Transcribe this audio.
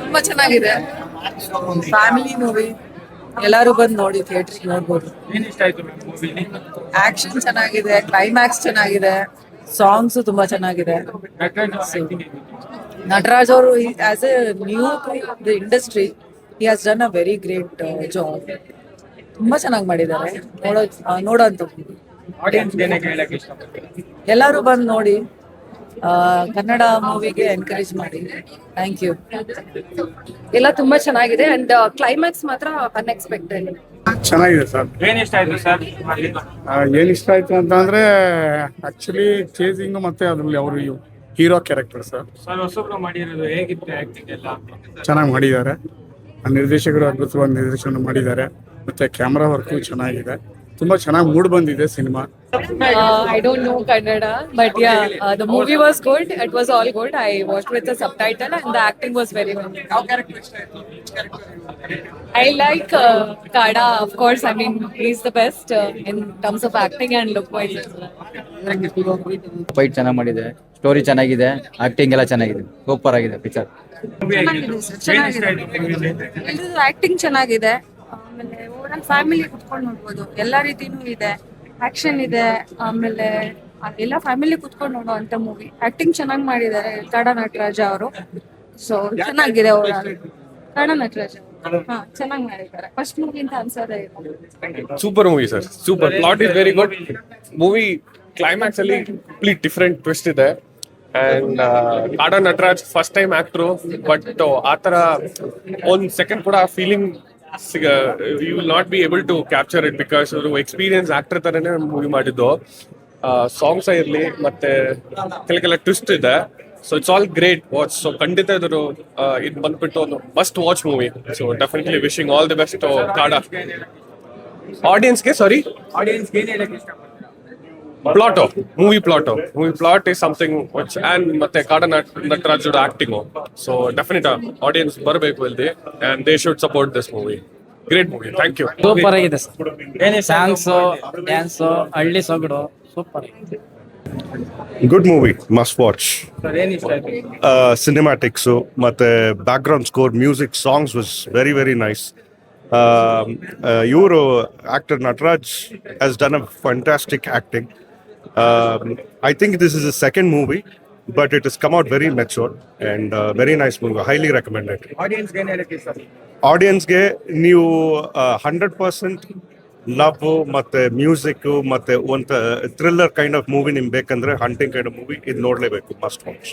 ತುಂಬಾ ಚೆನ್ನಾಗಿದೆ. Family movie ಎಲ್ಲರೂ ಬಂದು ನೋಡಿ ಥಿಯೇಟರ್ ನೋಡ್ಬೋದು. ಏನ್ ಇಷ್ಟ ಆಯ್ತು ಮೂವಿಲಿ ಆಕ್ಷನ್ ಚೆನ್ನಾಗಿದೆ. ಕ್ಲೈಮ್ಯಾಕ್ಸ್ ಚೆನ್ನಾಗಿದೆ ಸಾಂಗ್ಸ್ ತುಂಬಾ ಚೆನ್ನಾಗಿದೆ. ನಟರಾಜ್ ಅವರು as a new the industry he has done a very great job ತುಂಬಾ ಚೆನ್ನಾಗಿ ಮಾಡಿದ್ದಾರೆ. ನೋಡೋ ನೋಡೋ ಅಂತ ಎಲ್ಲಾರು ಬಂದು ನೋಡಿ. ಕನ್ನಡ ಮೂವಿಗೆ ಎನ್ಕರೇಜ್ ಮಾಡಿ. ಥ್ಯಾಂಕ್ ಯು ಎಲ್ಲ ತುಂಬಾ ಚೆನ್ನಾಗಿದೆ ಅಂಡ್ ಕ್ಲೈಮ್ಯಾಕ್ಸ್ ಮಾತ್ರ ಅನ್ಎಕ್ಸ್ಪೆಕ್ಟೆಡ್ ಚೆನ್ನಾಗಿದೆ ಸರ್. ಏನ್ ಇಷ್ಟ ಆಯ್ತು ಸರ್? ಏನ್ ಇಷ್ಟ ಆಯ್ತು ಅಂತಂದ್ರೆ ಆಕ್ಚುಲಿ ಚೇಸಿಂಗ್ ಮತ್ತೆ ಅದ್ರಲ್ಲಿ ಅವರು ಹೀರೋ ಕ್ಯಾರೆಕ್ಟರ್ ಸರ್. ಸರ್ ಹೊಸಬ್ರು ಮಾಡಿರೋದು ಹೇಗಿತ್ತು ಆಕ್ಟಿಂಗ್ ಎಲ್ಲ? ಚೆನ್ನಾಗಿ ಮಾಡಿದ್ದಾರೆ. ಆ ನಿರ್ದೇಶಕರು ಅದ್ಭುತವಾಗಿ ನಿರ್ದೇಶನ ಮಾಡಿದ್ದಾರೆ. ಮತ್ತೆ ಕ್ಯಾಮ್ರಾ ವರ್ಕು ಚೆನ್ನಾಗಿದೆ. ತುಂಬಾ ಚೆನ್ನಾಗಿ ಮೂಡ್ ಬಂದಿದೆ cinema. I don't know Kannada but ya the movie was good it was all good I watch with the subtitle and the acting was very well I like Kaada of course I mean is the best in terms of acting and lookwise fight ಚೆನ್ನಾಗಿ ಮಾಡಿದೆ. Story ಚೆನ್ನಾಗಿದೆ. Acting ಎಲ್ಲ ಚೆನ್ನಾಗಿದೆ. Super ಆಗಿದೆ picture acting ಚೆನ್ನಾಗಿದೆ. ಆಮೇಲೆ overall family ಕುತ್ಕೊಂಡು ನೋಡ್ಬೋದು. ಎಲ್ಲ ರೀತಿನೂ ಇದೆ. ಆಕ್ಷನ್ ಇದೆ. ಆಮೇಲೆ ಎಲ್ಲ ಫ್ಯಾಮಿಲಿ ಕುತ್ಕೊಂಡು ನೋಡೋ ಅಂತ ಮೂವಿ ಆಕ್ಟಿಂಗ್ ಚೆನ್ನಾಗಿ ಮಾಡಿದ್ದಾರೆ ಕಾಡ ನಟರಾಜ ಅವರು. ಸೊ ಚೆನ್ನಾಗಿದೆ ಅವರು. ಕಾಡ ನಟರಾಜ. ಹಾ, ಚೆನ್ನಾಗಿ ಮಾಡಿದ್ದಾರೆ. ಫಸ್ಟ್ ಮೂವಿ ಅಂತ ಅನ್ಸೋದೇ super movie sir super plot is very good movie climax ಅಲ್ಲಿ ಕಂಪ್ಲೀಟ್ ಡಿಫ್ರೆಂಟ್ ಟ್ವಿಸ್ಟ್ ಇದೆ. And Kaada Nataraj first time actor but ಆ ಒಂದ್ ಸೆಕೆಂಡ್ ಕೂಡ feeling you will not be able to capture it because ಅವರು experience actor ತರನೇ movie ಮಾಡಿದ್ದು. Songs ಇರಲಿ, ಮತ್ತೆ ಕೆಲ ಕೆಲ ಟ್ವಿಸ್ಟ್ ಇದೆ. So it's all great watch so ಖಂಡಿತ ಇದ್ರು ಇದು ಬಂದ್ಬಿಟ್ಟು ಒಂದು must watch movie so definitely wishing all the best Kaada ಆಡಿಯನ್ಸ್ಗೆ sorry ಆಡಿಯನ್ಸ್ಗೆ ಪ್ಲಾಟೋ movie plateau movie plot is something which and ಮತ್ತೆ Kaada Nataraj acting so definite audience ಬರಬೇಕು ಇಲ್ಲಿ and they should support this movie great movie thank you super ಆಗಿದೆ songs dance ಹಳ್ಳಿ ಸೊಗಡು. Super good movie must watch cinematics ಮತ್ತೆ background score music songs was very very nice ಇವರು actor Nataraj has done a fantastic acting I think this is a second movie but it is come out very mature and very nice movie highly recommended ಆಡಿಯನ್ಸ್ಗೆ ನೀವು hundred percent love ಮತ್ತೆ music ಮತ್ತೆ ಒಂದು thriller kind of movie ನಿಮ್ಗೆ ಬೇಕಂದ್ರೆ hunting kind of movie ಇದು ನೋಡಲೇಬೇಕು must watch